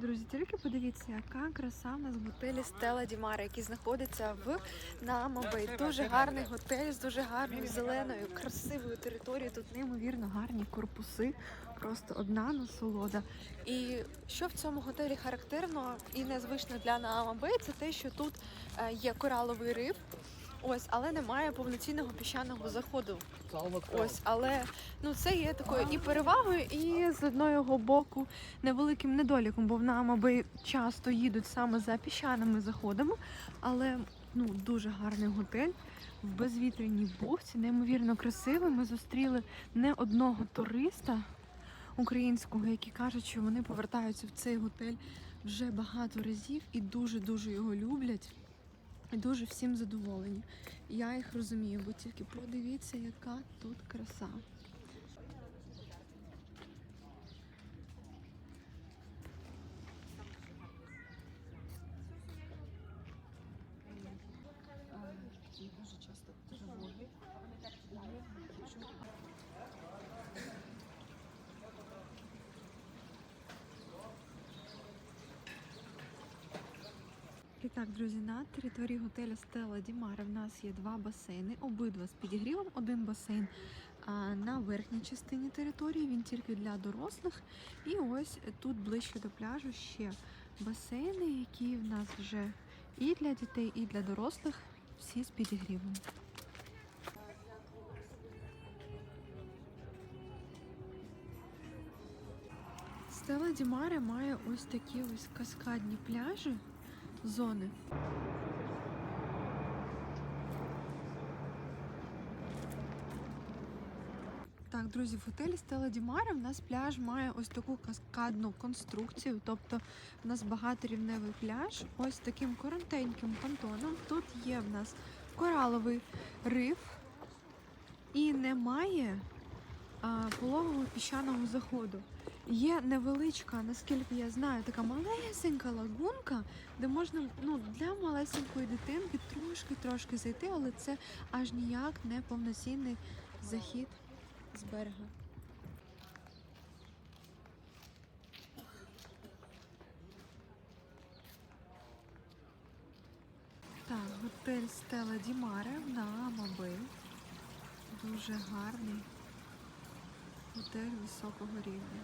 Друзі, тільки подивіться, яка краса в нас в готелі Стела Дімара, який знаходиться в Намабей. Дуже гарний готель з дуже гарною зеленою, красивою територією. Тут неймовірно гарні корпуси, просто одна насолода. І що в цьому готелі характерно і незвично для Намабей, це те, що тут е, є кораловий риф. Ось, але немає повноцінного піщаного заходу. Ось, але ну це є такою і перевагою, і з одного боку невеликим недоліком, бо в Намаби часто їдуть саме за піщаними заходами, але ну дуже гарний готель в безвітряній бухті, неймовірно красивий. Ми зустріли не одного туриста українського, які кажуть, що вони повертаються в цей готель вже багато разів і дуже дуже його люблять. Дуже всім задоволені. Я їх розумію, бо тільки подивіться, яка тут краса. Дуже часто тривоги. І так, друзі, на території готелю Стела Дімара в нас є два басейни, обидва з підігрівом. Один басейн на верхній частині території, він тільки для дорослих. І ось тут ближче до пляжу ще басейни, які в нас вже і для дітей, і для дорослих, всі з підігрівом. Стела Дімара має ось такі ось каскадні пляжі зони. Так, друзі, в готелі Стела Дімара в нас пляж має ось таку каскадну конструкцію, тобто в нас багаторівневий пляж, ось таким коротеньким понтоном. Тут є в нас кораловий риф і немає а, пологового піщаного заходу. Є невеличка, наскільки я знаю, така малесенька лагунка, де можна ну, для малесенької дитинки трошки-трошки зайти, але це аж ніяк не повноцінний захід з берега. Так, готель Стела Дімаре на Амаби. Дуже гарний готель високого рівня.